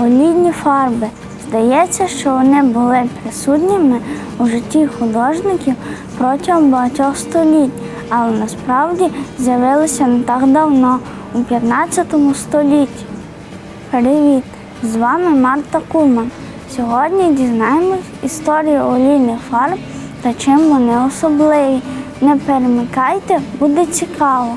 Олійні фарби. Здається, що вони були присутніми у житті художників протягом багатьох століть, але насправді з'явилися не так давно, у 15 столітті. Привіт! З вами Марта Куман. Сьогодні дізнаємось історію олійних фарб та чим вони особливі. Не перемикайте, буде цікаво.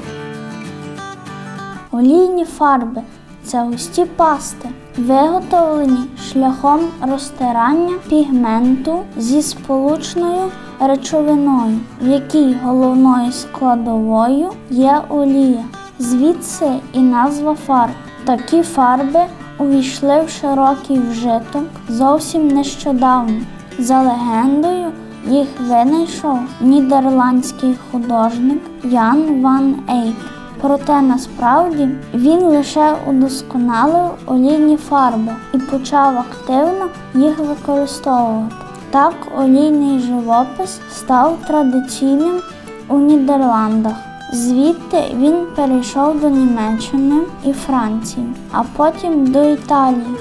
Олійні фарби це густі пасти, виготовлені шляхом розтирання пігменту зі сполучною речовиною, в якій головною складовою є олія. Звідси і назва фарб. Такі фарби увійшли в широкий вжиток зовсім нещодавно. За легендою, їх винайшов нідерландський художник Ян Ван Ейк. Проте насправді він лише удосконалив олійні фарби і почав активно їх використовувати. Так олійний живопис став традиційним у Нідерландах. Звідти він перейшов до Німеччини і Франції, а потім до Італії.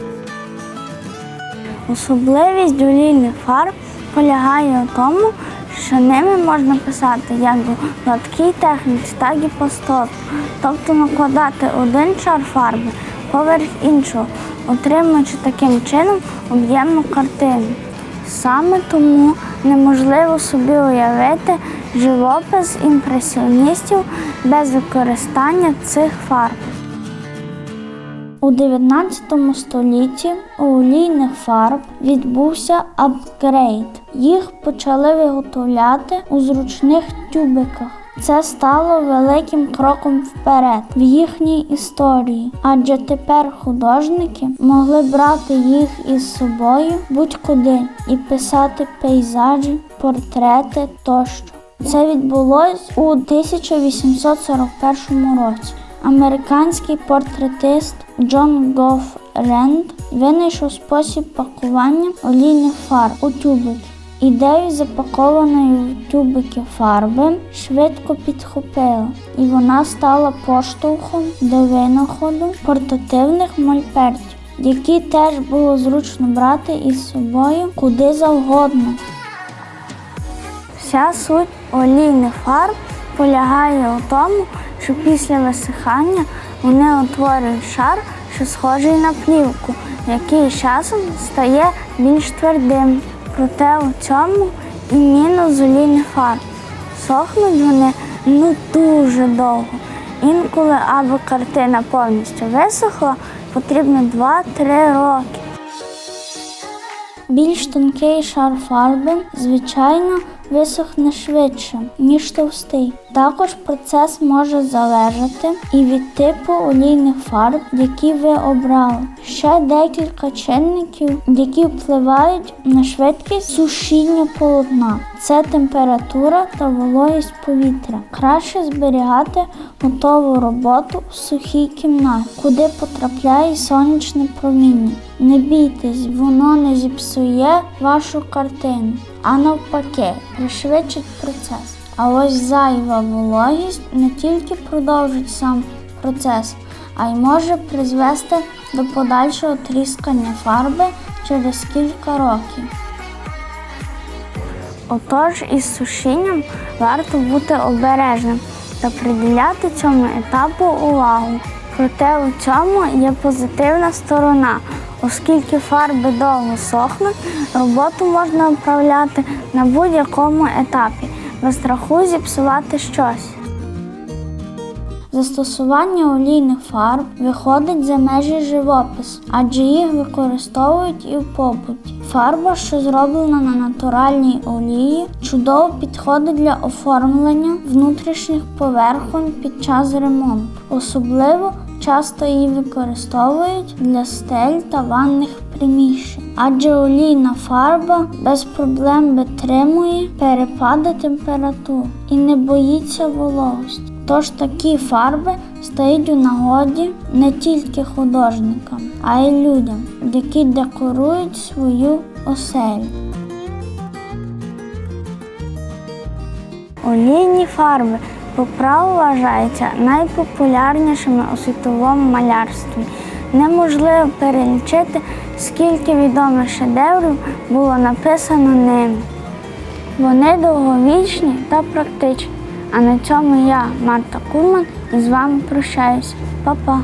Особливість олійних фарб полягає у тому, що ними можна писати як у гладкій техніці, так і по стопу. Тобто накладати один шар фарби поверх іншого, отримуючи таким чином об'ємну картину. Саме тому неможливо собі уявити живопис імпресіоністів без використання цих фарб. У 19 столітті у олійних фарб відбувся апгрейд. Їх почали виготовляти у зручних тюбиках. Це стало великим кроком вперед в їхній історії, адже тепер художники могли брати їх із собою будь-куди і писати пейзажі, портрети тощо. Це відбулось у 1841 році. Американський портретист Джон Гоф Ренд винайшов спосіб пакування олійних фарб у тюбики. Ідею запакованої в тюбики фарби швидко підхопила, і вона стала поштовхом до винаходу портативних мольпертів, які теж було зручно брати із собою куди завгодно. Вся суть олійних фарб полягає у тому, що після висихання вони утворюють шар, що схожий на плівку, який часом стає більш твердим. Проте у цьому і мінус олійних. Сохнуть вони ну дуже довго. Інколи, аби картина повністю висохла, потрібно 2-3 роки. Більш тонкий шар фарби, звичайно, висохне швидше, ніж товстий. Також процес може залежати і від типу олійних фарб, які ви обрали. Ще декілька чинників, які впливають на швидкість сушіння полотна. Це температура та вологість повітря. Краще зберігати готову роботу в сухій кімнаті, куди потрапляє сонячне проміння. Не бійтесь, воно не зіпсує вашу картину, а навпаки, пришвидшить процес. А ось зайва вологість не тільки продовжить сам процес, а й може призвести до подальшого тріскання фарби через кілька років. Отож, із сушінням варто бути обережним та приділяти цьому етапу увагу. Проте у цьому є позитивна сторона, оскільки фарби довго сохнуть, роботу можна управляти на будь-якому етапі, без страху зіпсувати щось. Застосування олійних фарб виходить за межі живопису, адже їх використовують і в побуті. Фарба, що зроблена на натуральній олії, чудово підходить для оформлення внутрішніх поверхонь під час ремонту. Особливо часто її використовують для стель та ванних приміщень, адже олійна фарба без проблем витримує перепади температур і не боїться вологості. Тож такі фарби стають у нагоді не тільки художникам, а й людям, які декорують свою оселю. Олійні фарби по праву вважаються найпопулярнішими у світовому малярстві. неможливо перелічити, скільки відомих шедеврів було написано ними. Вони довговічні та практичні. А на цьому я, Марта Курман, із вами прощаюся. Па-па!